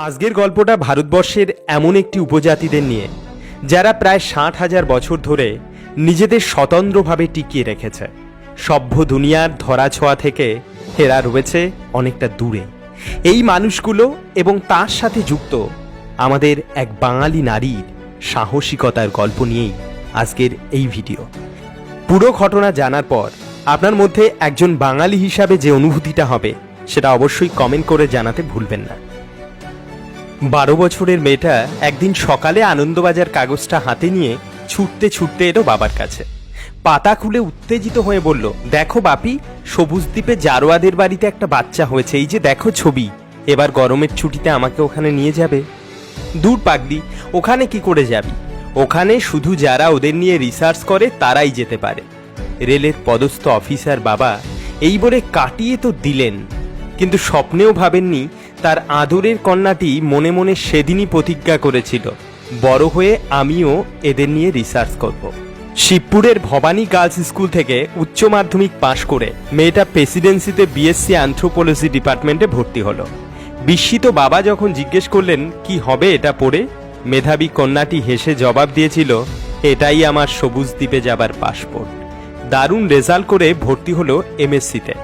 আজকের গল্পটা ভারতবর্ষের এমন একটি উপজাতিদের নিয়ে, যারা প্রায় ষাট হাজার বছর ধরে নিজেদের স্বতন্ত্রভাবে টিকিয়ে রেখেছে। সভ্য দুনিয়ার ধরাছোঁয়া থেকে হেরা রয়েছে অনেকটা দূরে। এই মানুষগুলো এবং তার সাথে যুক্ত আমাদের এক বাঙালি নারীর সাহসিকতার গল্প নিয়েই আজকের এই ভিডিও। পুরো ঘটনা জানার পর আপনার মধ্যে একজন বাঙালি হিসাবে যে অনুভূতিটা হবে, সেটা অবশ্যই কমেন্ট করে জানাতে ভুলবেন না। বারো বছরের মেয়েটা একদিন সকালে আনন্দবাজার কাগজটা হাতে নিয়ে ছুটতে ছুটতে এলো বাবার কাছে। পাতা খুলে উত্তেজিত হয়ে বলল, দেখো বাপি, সবুজ দ্বীপে জারোয়াদের বাড়িতে একটা বাচ্চা হয়েছে, এই যে দেখো ছবি। এবার গরমের ছুটিতে আমাকে ওখানে নিয়ে যাবে। দূর পাগলি, ওখানে কি করে যাবি? ওখানে শুধু যারা ওদের নিয়ে রিসার্চ করে, তারাই যেতে পারে। রেলের পদস্থ অফিসার বাবা, এই বলে কাটিয়ে তো দিলেন। কিন্তু স্বপ্নেও ভাবেননি তার আদরের কন্যাটি মনে মনে সেদিনই প্রতিজ্ঞা করেছিল, বড় হয়ে আমিও এদের নিয়ে রিসার্চ করব। শিবপুরের ভবানী গার্লস স্কুল থেকে উচ্চ মাধ্যমিক পাশ করে মেয়েটা প্রেসিডেন্সিতে বিএসসি অ্যান্থ্রোপোলজি ডিপার্টমেন্টে ভর্তি হলো। বিস্মিত বাবা যখন জিজ্ঞেস করলেন, কি হবে এটা পড়ে? মেধাবী কন্যাটি হেসে জবাব দিয়েছিল, এটাই আমার সবুজ দ্বীপে যাবার পাসপোর্ট দারুণ রেজাল্ট করে ভর্তি হলো এমএসসিতে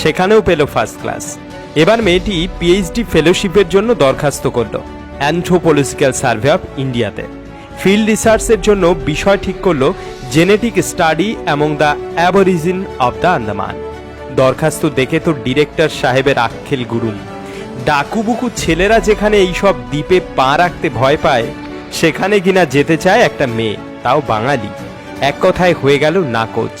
সেখানেও পেল ফার্স্ট ক্লাস এবার মেয়েটি পিএইচডি ফেলোশিপের জন্য দরখাস্ত করল অ্যান্থ্রোপোলজিক্যাল সার্ভে অফ ইন্ডিয়াতে ফিল্ড রিসার্চের জন্য বিষয় ঠিক করল genetic study among the aborigine of the Andaman দরখাস্ত দেখে তো ডিরেক্টর সাহেবের আক্ষেল গুরুম। ডাকুবুকু ছেলেরা যেখানে এইসব দ্বীপে পা রাখতে ভয় পায়, সেখানে কিনা যেতে চায় একটা মেয়ে, তাও বাঙালি। এক কথায় হয়ে গেল নাকচ।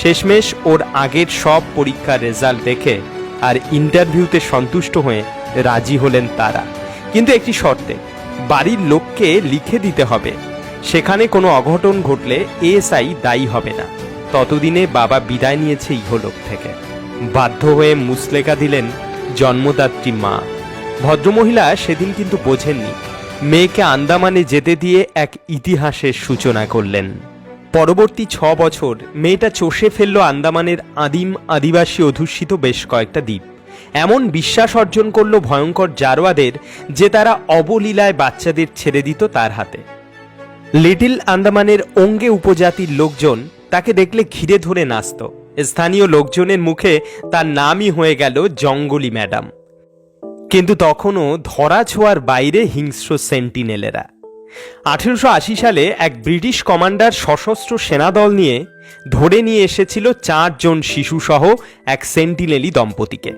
শেষমেশ ওর আগের সব পরীক্ষার রেজাল্ট দেখে আর ইন্টারভিউতে সন্তুষ্ট হয়ে রাজি হলেন তারা। কিন্তু একটি শর্তে, বাড়ির লোককে লিখে দিতে হবে। সেখানে কোনো অঘটন ঘটলে এএসআই দায়ী হবে না। ততদিনে বাবা বিদায় নিয়েছে ইহলোক থেকে। বাধ্য হয়ে মুসলেকা দিলেন জন্মদাত্রী মা। ভদ্রমহিলা সেদিন কিন্তু বোঝেননি। মেয়েকে আন্দামানে যেতে দিয়ে এক ইতিহাসের সূচনা করলেন। পরবর্তী ছ বছর মেয়েটা চষে ফেলল আন্দামানের আদিম আদিবাসী অধ্যুষিত বেশ কয়েকটা দ্বীপ। এমন বিশ্বাস অর্জন করল ভয়ঙ্কর জারোয়াদের যে তারা অবলীলায় বাচ্চাদের ছেড়ে দিত তার হাতে। লিটিল আন্দামানের অঙ্গে উপজাতির লোকজন তাকে দেখলে ঘিরে ধরে নাচত। স্থানীয় লোকজনের মুখে তার নামই হয়ে গেল জঙ্গলি ম্যাডাম। কিন্তু তখনও ধরা ছোঁয়ার বাইরে হিংস্র সেন্টিনেলেরা। আঠেরোশো আশি সালে এক ব্রিটিশ কমান্ডার সশস্ত্র সেনাদল নিয়ে ধরে নিয়ে এসেছিল চারজন শিশুসহ এক সেন্টিনেলি দম্পতিকে।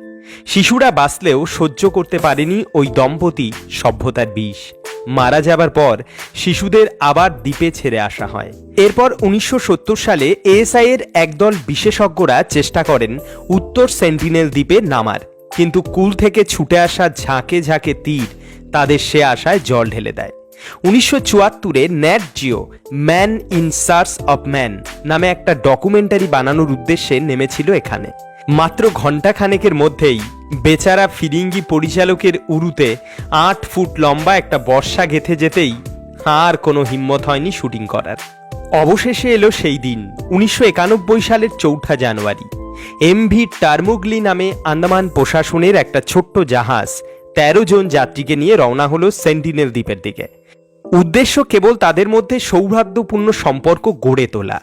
শিশুরা বাঁচলেও সহ্য করতে পারেনি ওই দম্পতি সভ্যতার বিষ। মারা যাবার পর শিশুদের আবার দ্বীপে ছেড়ে আসা হয়। এরপর উনিশশো সত্তর সালে এএসআই এর একদল বিশেষজ্ঞরা চেষ্টা করেন উত্তর সেন্টিনেল দ্বীপে নামার। কিন্তু কুল থেকে ছুটে আসা ঝাঁকে ঝাঁকে তীর তাদের সে আশায় জল ঢেলে দেয়। উনিশশো চুয়াত্তরে Nat Geo, man in search of man নামে একটা ডকুমেন্টারি বানানোর উদ্দেশ্যে নেমেছিল এখানে। মাত্র ঘণ্টা খানেকের মধ্যেই বেচারা ফিরিঙ্গি পরিচালকের উরুতে আট ফুট লম্বা একটা বর্ষা গেথে যেতেই আর কোনো হিম্মত হয়নি শুটিং করার। অবশেষে এলো সেই দিন, উনিশশো একানব্বই সালের চৌঠা জানুয়ারি। এমভি টার্মুগলি নামে আন্দামান প্রশাসনের একটা ছোট্ট জাহাজ তেরো জন যাত্রীকে নিয়ে রওনা হলো সেন্টিনেল দ্বীপের দিকে। উদ্দেশ্য কেবল তাদের মধ্যে সৌহার্দ্যপূর্ণ সম্পর্ক গড়ে তোলা।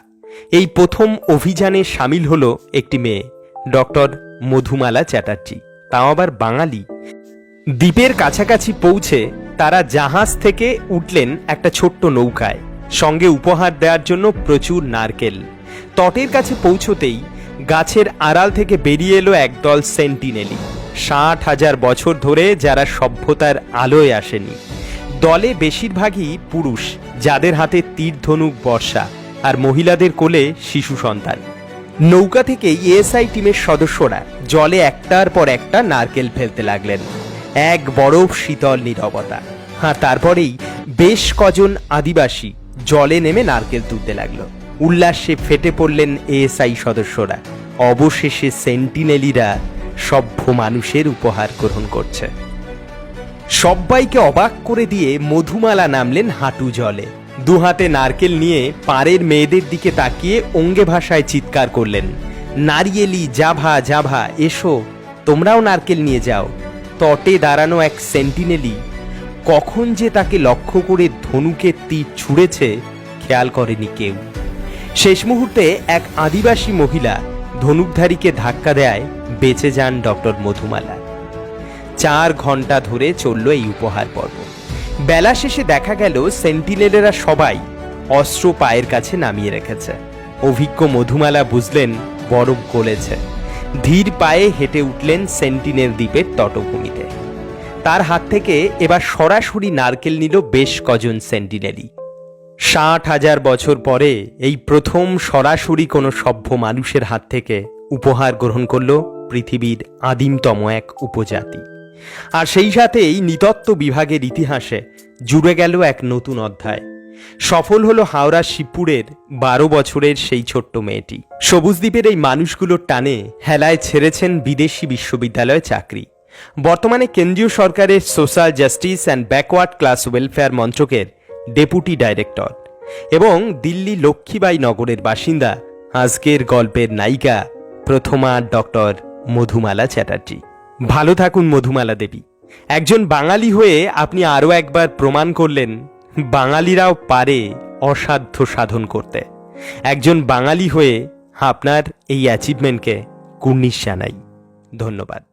এই প্রথম অভিযানে সামিল হলো একটি মেয়ে, ডক্টর মধুমালা চ্যাটার্জি। তাও আবার বাঙালি। দ্বীপের কাছাকাছি পৌঁছে তারা জাহাজ থেকে উঠলেন একটা ছোট্ট নৌকায়। সঙ্গে উপহার দেওয়ার জন্য প্রচুর নারকেল। তটের কাছে পৌঁছতেই গাছের আড়াল থেকে বেরিয়ে এলো একদল সেন্টিনেলি। ষাট হাজার বছর ধরে যারা সভ্যতার আলোয় আসেনি। দলে বেশিরভাগই পুরুষ, যাদের হাতে তীর ধনুক বর্ষা আর মহিলাদের কোলে শিশু সন্তান। নৌকা থেকে ইএসআই টিমের সদস্যরা জলে একটার পর একটা নারকেল ফেলতে লাগলেন। এক বরফ শীতল নীরবতা। হ্যাঁ তারপরেই বেশ কজন আদিবাসী জলে নেমে নারকেল তুলতে লাগল। উল্লাসে ফেটে পড়লেন এএসআই সদস্যরা। অবশেষে সেন্টিনেলিরা সভ্য মানুষের উপহার গ্রহণ করছে। সবাইকে অবাক করে দিয়ে মধুমালা নামলেন হাঁটু জলে। দুহাতে নারকেল নিয়ে পাড়ের মেয়েদের দিকে তাকিয়ে অঙ্গে ভাষায় চিৎকার করলেন, নারিয়েলি, জাভা জাভা, এসো, তোমরাও নারকেল নিয়ে যাও। তটে দাঁড়ানো এক সেন্টিনেলি, কখন যে তাকে লক্ষ্য করে ধনুকে তীর ছুঁড়েছে, খেয়াল করেনি কেউ। শেষ মুহূর্তে এক আদিবাসী মহিলা ধনুকধারীকে ধাক্কা দেয়, বেঁচে যান ডক্টর মধুমালা। চার ঘণ্টা ধরে চলল এই উপহার পর্ব। বেলা শেষে দেখা গেল সেন্টিনেলেরা সবাই অস্ত্র পায়ের কাছে নামিয়ে রেখেছে। অভিজ্ঞ মধুমালা বুঝলেন বরফ গলেছে। ধীর পায়ে হেঁটে উঠলেন সেন্টিনেল দ্বীপের তটভূমিতে। তার হাত থেকে এবার সরাসরি নারকেল নিল বেশ কজন সেন্টিনেলি ষাট হাজার বছর পরে এই প্রথম সরাসরি কোনো সভ্য মানুষের হাত থেকে উপহার গ্রহণ করল পৃথিবীর আদিমতম এক উপজাতি। আর সেই সাথেই নিতত্ত্ব বিভাগের ইতিহাসে জুড়ে গেল এক নতুন অধ্যায়। সফল হলো হাওড়া শিবপুরের বারো বছরের সেই ছোট্ট মেয়েটি। সবুজদ্বীপের এই মানুষগুলোর টানে হেলায় ছেড়েছেন বিদেশি বিশ্ববিদ্যালয়ে চাকরি। বর্তমানে কেন্দ্রীয় সরকারের social justice and backward class welfare মন্ত্রকের ডেপুটি ডাইরেক্টর এবং দিল্লি লক্ষ্মীবাই নগরের বাসিন্দা আজকের গল্পের নায়িকা প্রথমা ডক্টর মধুমালা চ্যাটার্জি। ভালো থাকুন মধুমালা দেবী। একজন বাঙালি হয়ে আপনি আরও একবার প্রমাণ করলেন, বাঙালিরাও পারে অসাধ্য সাধন করতে। একজন বাঙালি হয়ে আপনার এই অ্যাচিভমেন্টকে কুর্নিশ জানাই। ধন্যবাদ।